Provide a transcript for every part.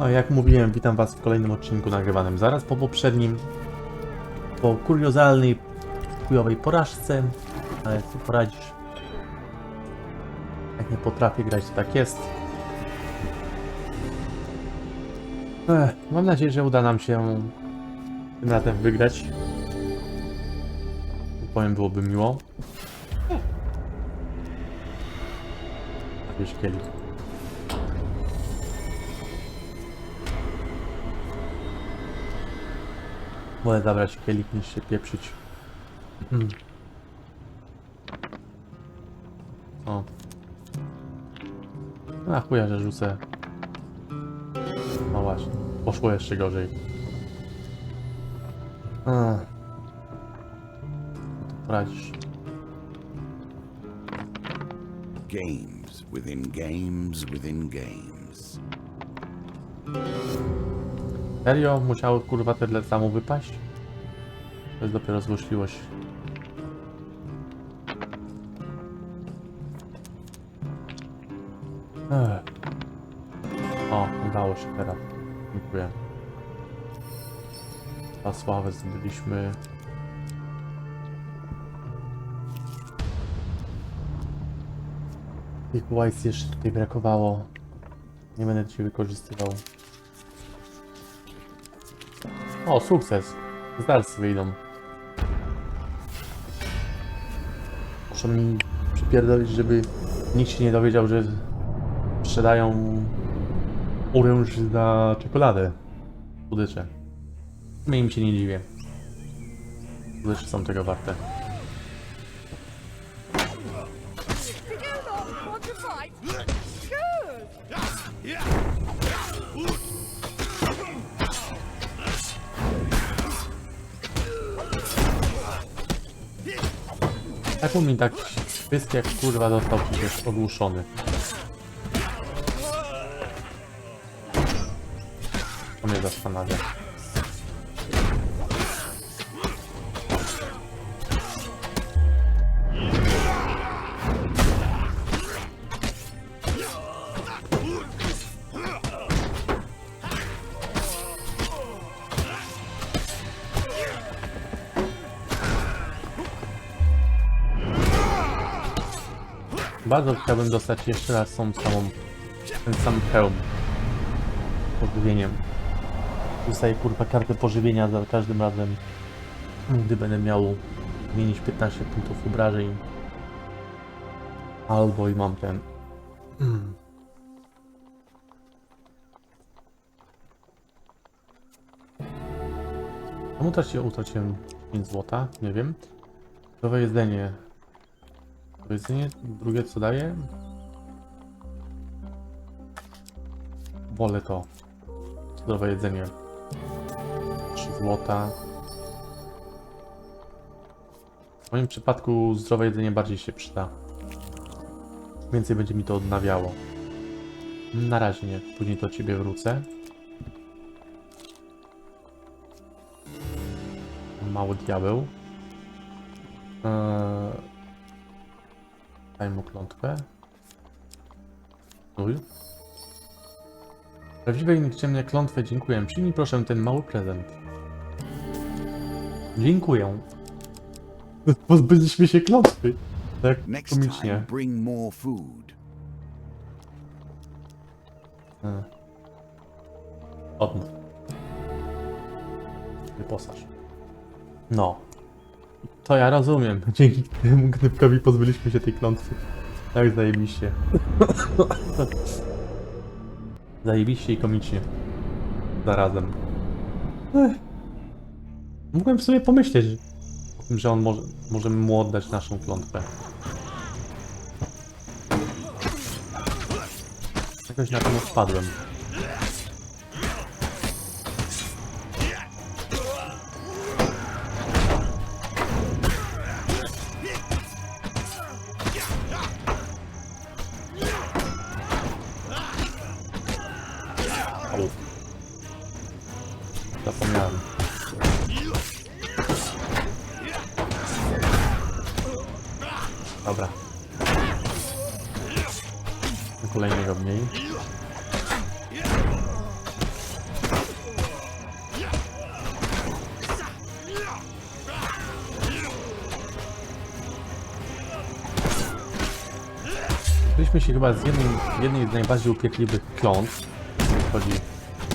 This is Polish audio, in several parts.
No, jak mówiłem, witam Was w kolejnym odcinku nagrywanym zaraz po poprzednim. Po kuriozalnej, chujowej porażce, ale co poradzisz? Jak nie potrafię grać, to tak jest. Ech, mam nadzieję, że uda nam się tym razem wygrać. Powiem, byłoby miło. Wiesz, kielich. Wolę zabrać kielich niż się pieprzyć. Hmm. O. A chuja, że rzucę. No właśnie. Poszło jeszcze gorzej. A. Poradzisz. Games within games within games. Serio? Musiało kurwa tyle samo wypaść? To jest dopiero złośliwość. Ech. O, udało się teraz. Dziękuję. A sławę zdobyliśmy. Tych whites jeszcze tutaj brakowało. Nie będę dzisiaj wykorzystywał. O, sukces. Z dalsy wyjdą. Muszę mi przypierdolić, żeby nikt się nie dowiedział, że sprzedają oręż za czekoladę. Słodycze. My im się nie dziwię. Słodycze są tego warte. Jak mi tak pysk jak kurwa został przecież ogłuszony. To mnie zastanawia. Bardzo chciałbym dostać jeszcze raz tą samą, ten sam hełm. Pożywieniem. Dostaję kurwa kartę pożywienia za każdym razem, gdy będę miał zmienić 15 punktów obrażeń. Albo i mam ten. Czemu też się utraciłem 5 złota? Nie wiem. Zdrowe jedzenie. To jedzenie drugie co daje? Wolę to. Zdrowe jedzenie. 3 złota. W moim przypadku zdrowe jedzenie bardziej się przyda. Więcej będzie mi to odnawiało. Na razie nie. Później do ciebie wrócę. Mały diabeł. Eee... Daj mu klątwę. Uj. Prawdziwej i nikczemnej klątwę dziękuję. Przyjmij proszę ten mały prezent. Dziękuję. Pozbyliśmy się klątwy. Tak komicznie. E. Odmów. Wyposaż. No. To ja rozumiem. Dzięki temu gnypkowi pozbyliśmy się tej klątwy. Tak zajebiście. zajebiście i komicznie. Zarazem. Ech. Mogłem w sumie pomyśleć tym, że on może, możemy mu oddać naszą klątwę. Jakoś na to nie kolejnego mniej. Byliśmy się chyba z jednym, jednej z najbardziej upiekliwych klątw, jeżeli chodzi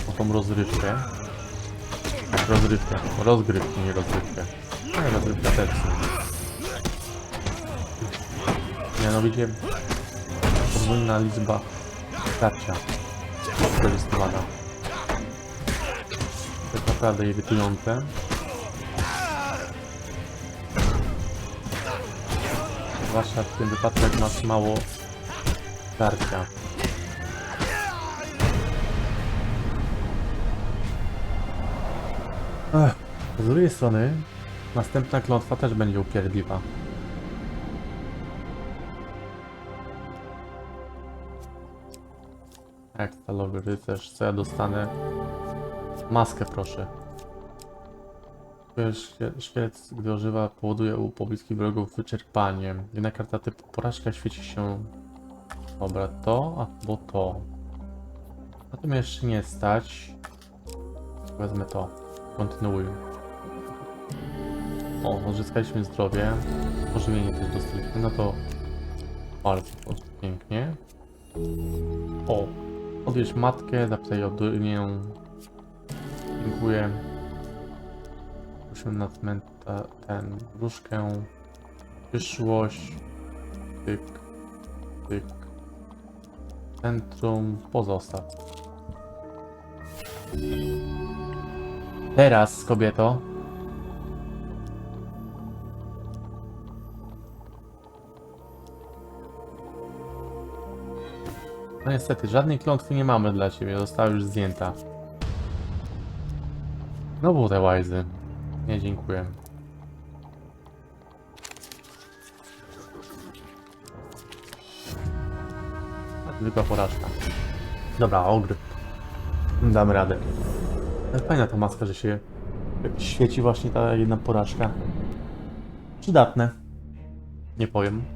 o tą rozrywkę. Rozrywkę, rozgrywkę, nie rozrywkę. Nie, rozrywka też. Mianowicie podwójna liczba starcia wykorzystywana. To jest naprawdę irytujące. Zwłaszcza w tym wypadku, jak masz mało starcia. Ech, z drugiej strony, następna klątwa też będzie upierdliwa. Jak stalowy rycerz, co ja dostanę? Maskę proszę. Szkielet, gdy ożywa, powoduje u pobliskich wrogów wyczerpanie. Jedna karta typu porażka świeci się... Dobra, to albo to. Na tym jeszcze nie stać. Wezmę to. Kontynuuj. O, odzyskaliśmy zdrowie. Ożywienie też dostaliśmy. No to bardzo pięknie. O, odwiedź matkę, zapytaj o dynię. Dziękuję. Prosimy na ten wróżkę. Przyszłość. Tyk. Tyk. Centrum. Pozostaw. Teraz, kobieto. No niestety, żadnej klątwy nie mamy dla ciebie, została już zdjęta. No było te łajzy. Nie, dziękuję. Zwykła porażka. Dobra, ogry. Damy radę. Fajna ta maska, że się świeci właśnie ta jedna porażka. Przydatne. Nie powiem.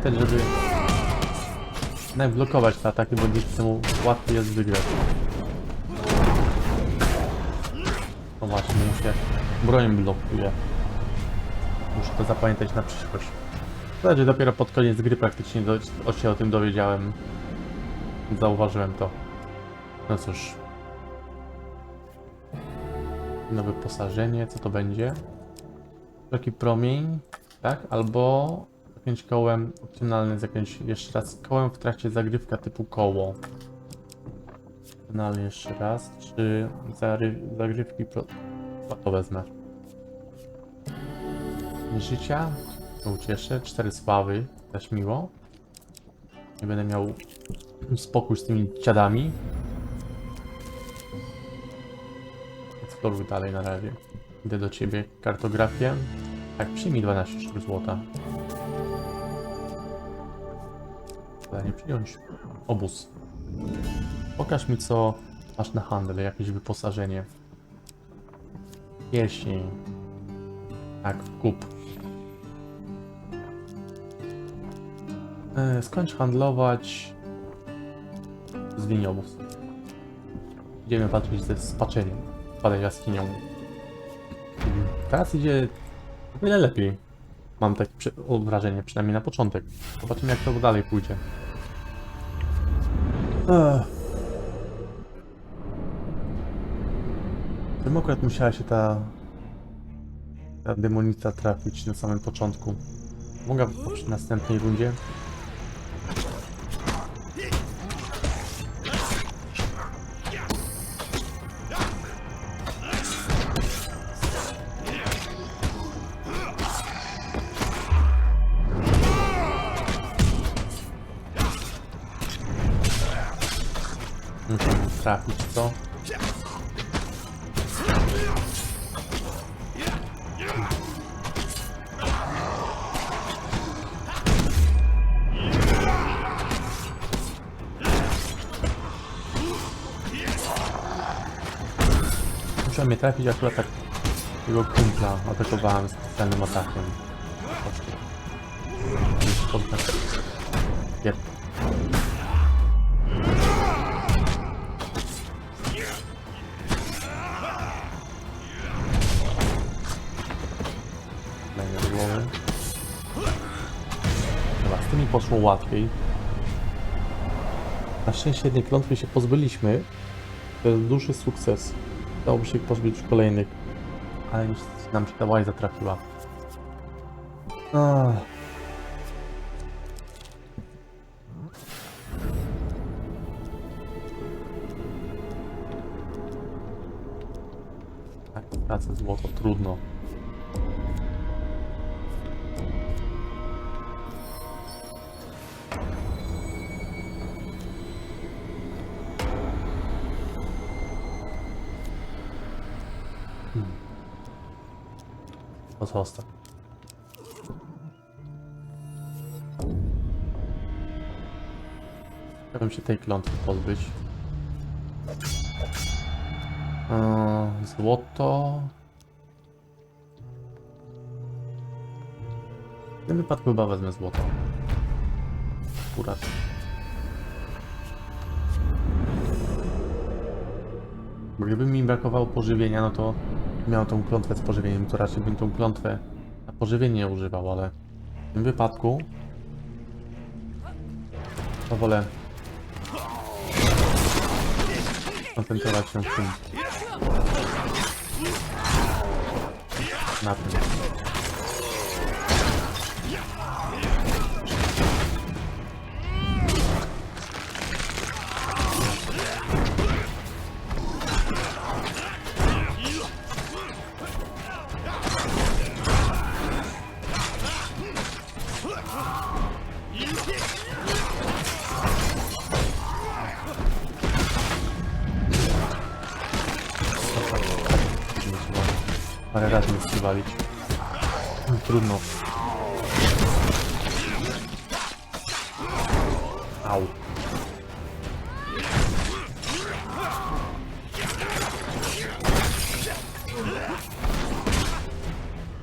Pamiętać, żeby blokować te ataki, bo dzięki temu łatwiej jest wygrać. No właśnie, mi się broń blokuje. Muszę to zapamiętać na przyszłość. Zasadzie dopiero pod koniec gry praktycznie do, o się o tym dowiedziałem. Zauważyłem to. No cóż. Nowe wyposażenie, co to będzie? Taki promień, tak? Albo zakręć kołem, opcjonalny zakręć jeszcze raz kołem w trakcie zagrywka typu koło. Opcjonalny jeszcze raz, czy zagrywki pro... To wezmę. Życia, to ucieszę. Cztery sławy, też miło. Nie będę miał spokój z tymi dziadami. Eksploruj dalej na razie. Idę do ciebie. Kartografię. Tak, przyjmij 12 sztuk złota. Zadanie przyjąć. Obóz. Pokaż mi co masz na handel, jakieś wyposażenie. Pierścień. Tak, kup. E, Skończ handlować z liniobus. Idziemy patrzeć ze spaczeniem. Padaj jaskinią. Teraz idzie o wiele lepiej. Mam takie wrażenie, przynajmniej na początek. Zobaczymy jak to dalej pójdzie. Tym akurat musiała się ta, ta demonica trafić na samym początku. Mogę w następnej rundzie. Mnie trafić akurat tak jego kumpla atakowałem specjalnym atakiem. Głowy. Dobra, z tymi poszło łatwiej. Na szczęście jednej klątwy się pozbyliśmy. To jest duży sukces. Dałoby się pozbyć kolejnych. Ale niestety nam się ta łajza trafiła. Ach. Tak, tracę złoto, trudno. Zostaw. Chciałbym się tej klątwy pozbyć. Eee, Złoto. W tym wypadku chyba wezmę złoto. Akurat. Gdyby mi brakowało pożywienia, no to miał tą klątwę z pożywieniem, to raczej bym tą klątwę na pożywienie używał, ale w tym wypadku to wolę koncentrować się w tym na tym. Skrywalić. Trudno. Au.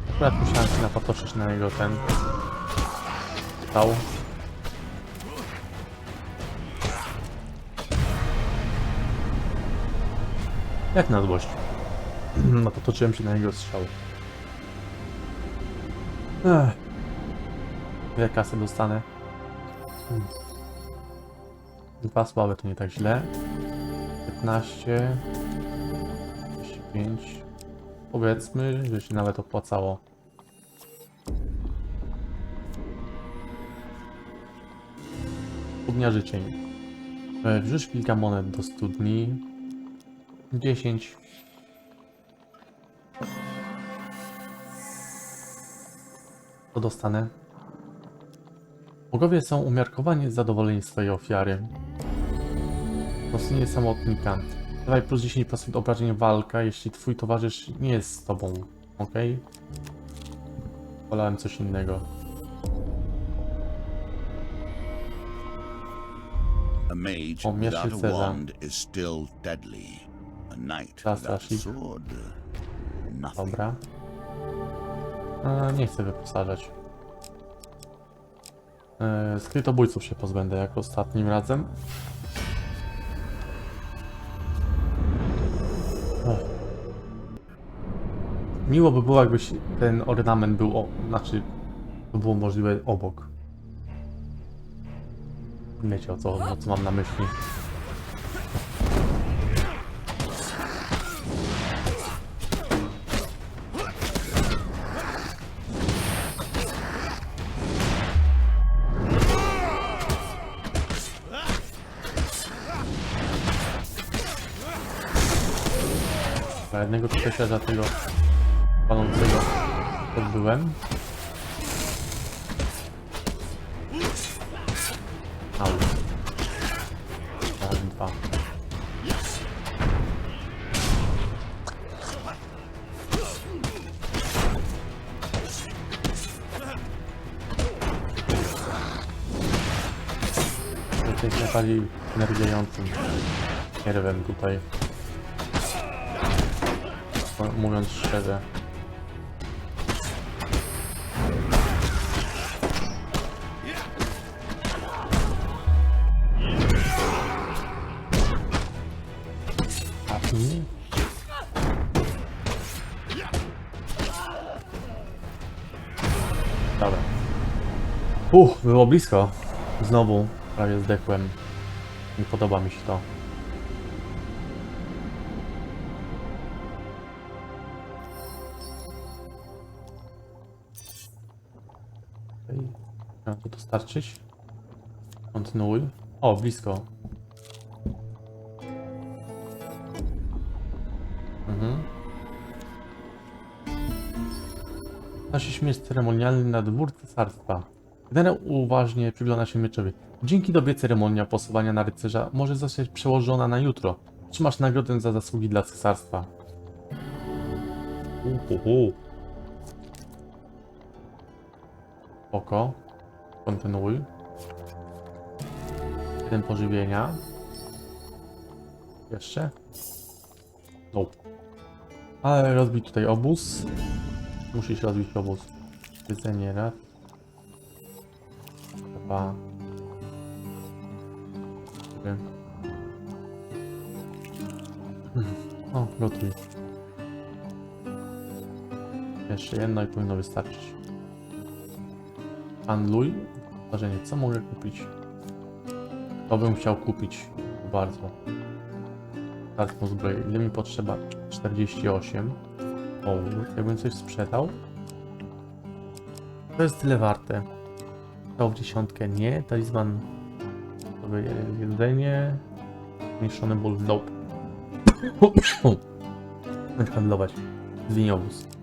Akurat musiałem się napatoczyć na jego ten... Stał. Jak na złość. No to toczyłem się na jego strzał. Ech. Ile kasy dostanę? Hmm. Dwa słabe to nie tak źle. 15. 25. Powiedzmy, że się nawet opłacało. Studnia życzeń. E, Wrzuć kilka monet do studni. 10. To dostanę. Bogowie są umiarkowanie zadowoleni z swojej ofiary. Posunięcie samotnika. Dawaj plus 10% obrażeń walka, jeśli twój towarzysz nie jest z tobą. Ok? Wolałem coś innego. A mage without a wand is still deadly. A knight without a sword, nothing. Dobra. E, nie chcę wyposażać. E, skrytobójców się pozbędę jak ostatnim razem. Och. Miło by było, jakbyś ten ornament był, o, znaczy, to było możliwe obok. Wiecie o co, o co mam na myśli. Dobra, jednego przesiadza tego palącego odbyłem. Au. Raz, dwa. Jesteś najbardziej nerwiającym nerwem tutaj. Mówiąc szczerze. Dobra. Uff, było blisko. Znowu prawie zdechłem. Nie podoba mi się to. Dostarczyć? Kontynuuj. O, blisko. Mhm. Nasi śmierć ceremonialny na dwór cesarstwa. Generał uważnie przygląda się mieczowi. Dzięki tobie ceremonia posuwania na rycerza może zostać przełożona na jutro. Trzymasz nagrodę za zasługi dla cesarstwa. Uhuhu. Oko. Kontynuuj. Jeden pożywienia. Jeszcze? Nope. Ale rozbij tutaj obóz. Musisz rozbić obóz. Jedzenie raz. Dwa. Trzy. O, gotuj. Jeszcze jedno i powinno wystarczyć. Handluj. Zdarzenie, co mogę kupić? To bym chciał kupić bardzo. Tarczą zbroi. Ile mi potrzeba? 48. O, jakbym coś sprzedał. To jest tyle warte. To w dziesiątkę nie. Talizman. Sobie jedzenie. Zmniejszony ból. Nope. Będę handlować. Zwiniowóz.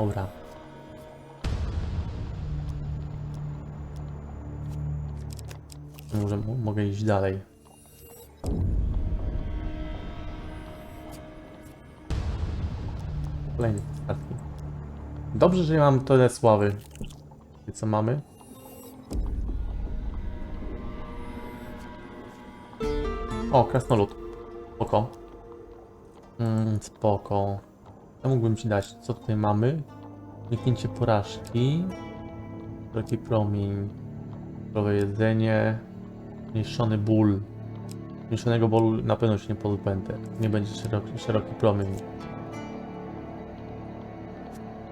Dobra. Może mo- mogę iść dalej. Kolejny statki. Dobrze, że mam tyle sławy. I co mamy? O, krasnolud. Spoko. Mm, spoko. Co mógłbym ci dać? Co tutaj mamy? Uniknięcie porażki. Szeroki promień. Zdrowe jedzenie. Zmniejszony ból. Zmniejszonego bólu na pewno się nie pozbędę. Nie będzie szeroki, szeroki promień.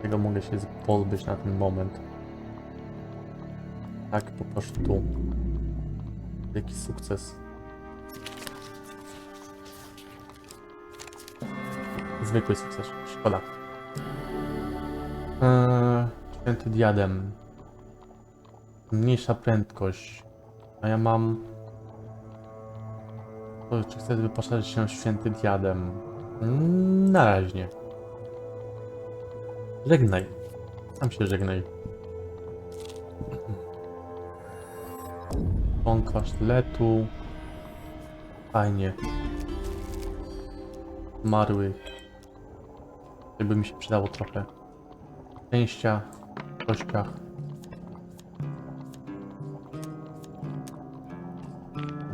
Tego mogę się pozbyć na ten moment. Tak, po prostu. Jaki sukces. Zwykły sukces, szkoda. Eee, święty diadem. Mniejsza prędkość. A ja mam... To, czy chcę wyposażyć się święty diadem? Mm, Na razie. Żegnaj. Sam się żegnaj. Pąka sztyletu. Fajnie. Marły. Jakby mi się przydało trochę. Szczęścia. W kościach.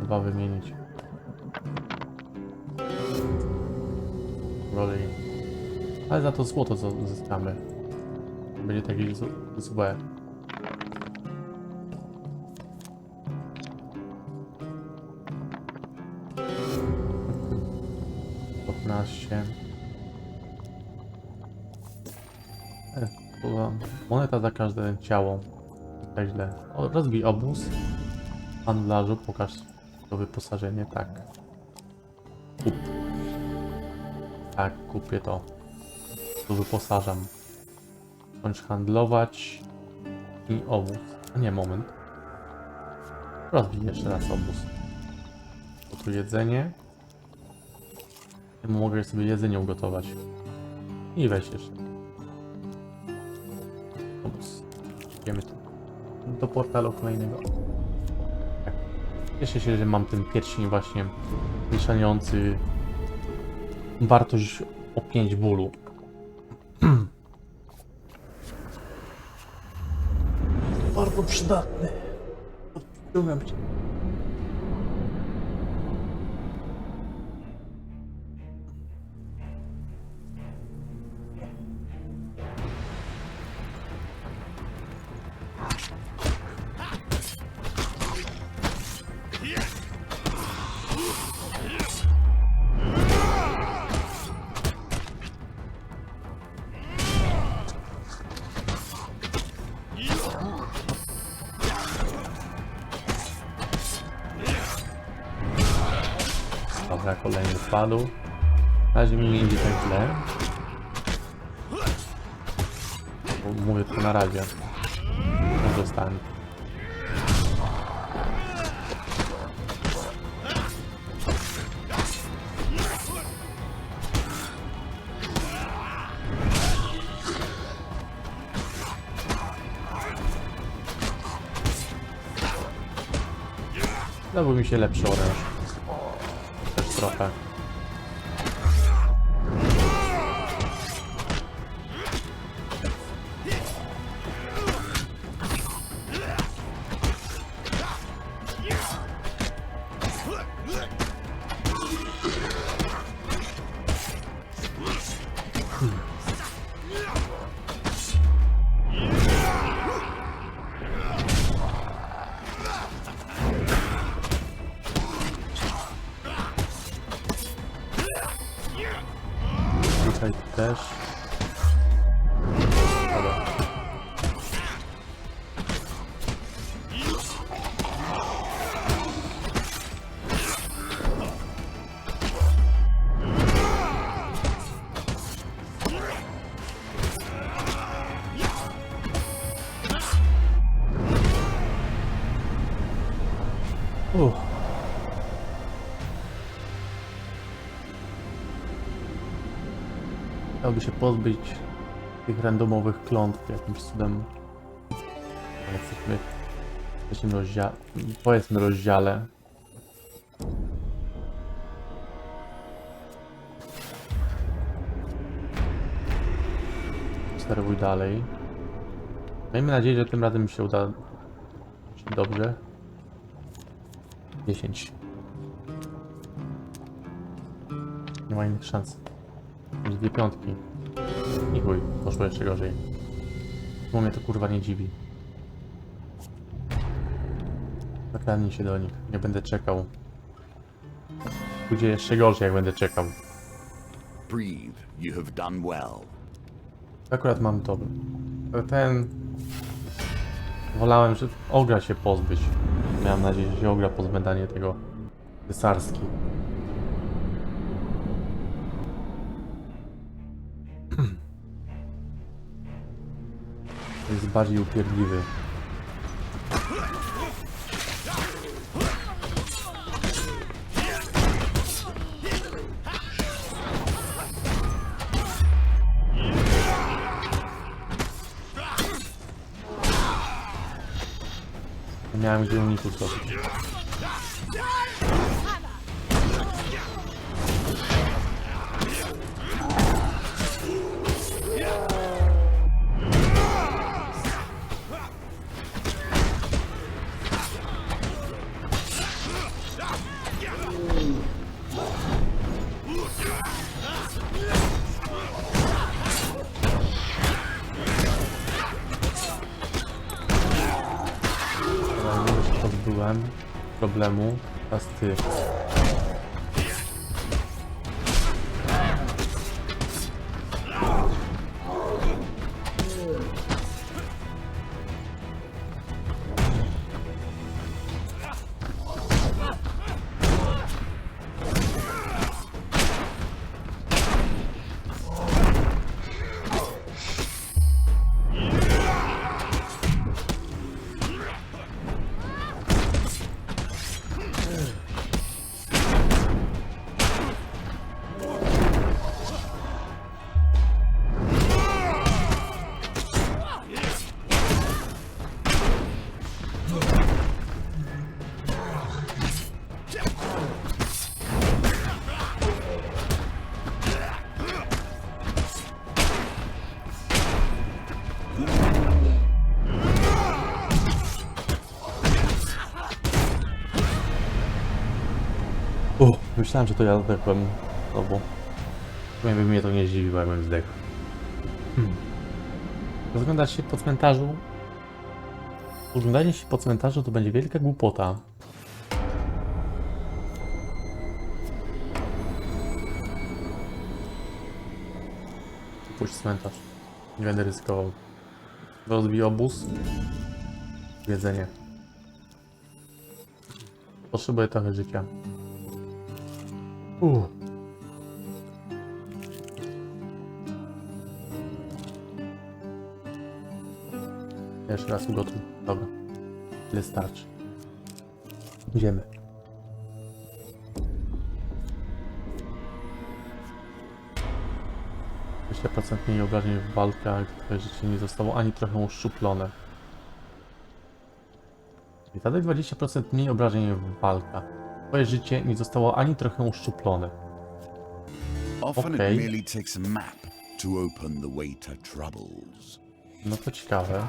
Dwa wymienić. Gorzej. Ale za to złoto zyskamy. Będzie takie złe. Za każde ciało. Tak źle. O, rozbij obóz. Handlarzu, pokaż to wyposażenie. Tak. Kup. Tak, kupię to. To wyposażam. Bądź handlować i obóz. A nie, moment. Rozbij jeszcze raz obóz. To tu jedzenie. Ja mogę sobie jedzenie ugotować. I weź jeszcze. Idziemy tu. Do portalu kolejnego. Tak. Cieszę się, że mam ten pierścień właśnie zmniejszający wartość o 5 bólu. bardzo przydatny. Odciągam cię. Dobra, kolejny spadł. Na razie mi nie idzie tak źle. Mówię to na razie. Nie dostałem. Dałby mi się lepszy oręż. Też trochę. Chciałby się pozbyć tych randomowych klątw jakimś cudem. Ale jesteśmy w trzecim rozdziale, powiedzmy rozdziale. Sterwuj dalej. Miejmy nadzieję, że tym razem mi się uda dobrze. 10. Nie ma innych szans. Mieć dwie piątki. I chuj, poszło jeszcze gorzej. Bo mnie to kurwa nie dziwi. Zakradnij się do nich, nie będę czekał. Pójdzie jeszcze gorzej, jak będę czekał. Breathe. You have done well. Akurat mam dobry. Ten... Wolałem, że ogra się pozbyć. Miałem nadzieję, że się ogra pozbędanie tego cesarski. Jest bardziej upierdliwy. Nie miałem gdzie uników problemu. Teraz ty. Myślałem, że to ja zdechłem, no bo... Powiem, by mnie to nie zdziwiło, jakbym zdechł. Hmm. Rozglądać się po cmentarzu... Urządzanie się po cmentarzu to będzie wielka głupota. Pójść cmentarz. Nie będę ryzykował. Rozbij obóz. Jedzenie. Potrzebuję trochę życia. Uff. Jeszcze raz ugotuj. Dobra. Tyle starczy. Idziemy. procent mniej obrażeń w walkach, twoje życie nie zostało ani trochę uszczuplone. I zadaj 20% mniej obrażeń w walkach. Twoje życie nie zostało ani trochę uszczuplone. Troubles. No to ciekawe.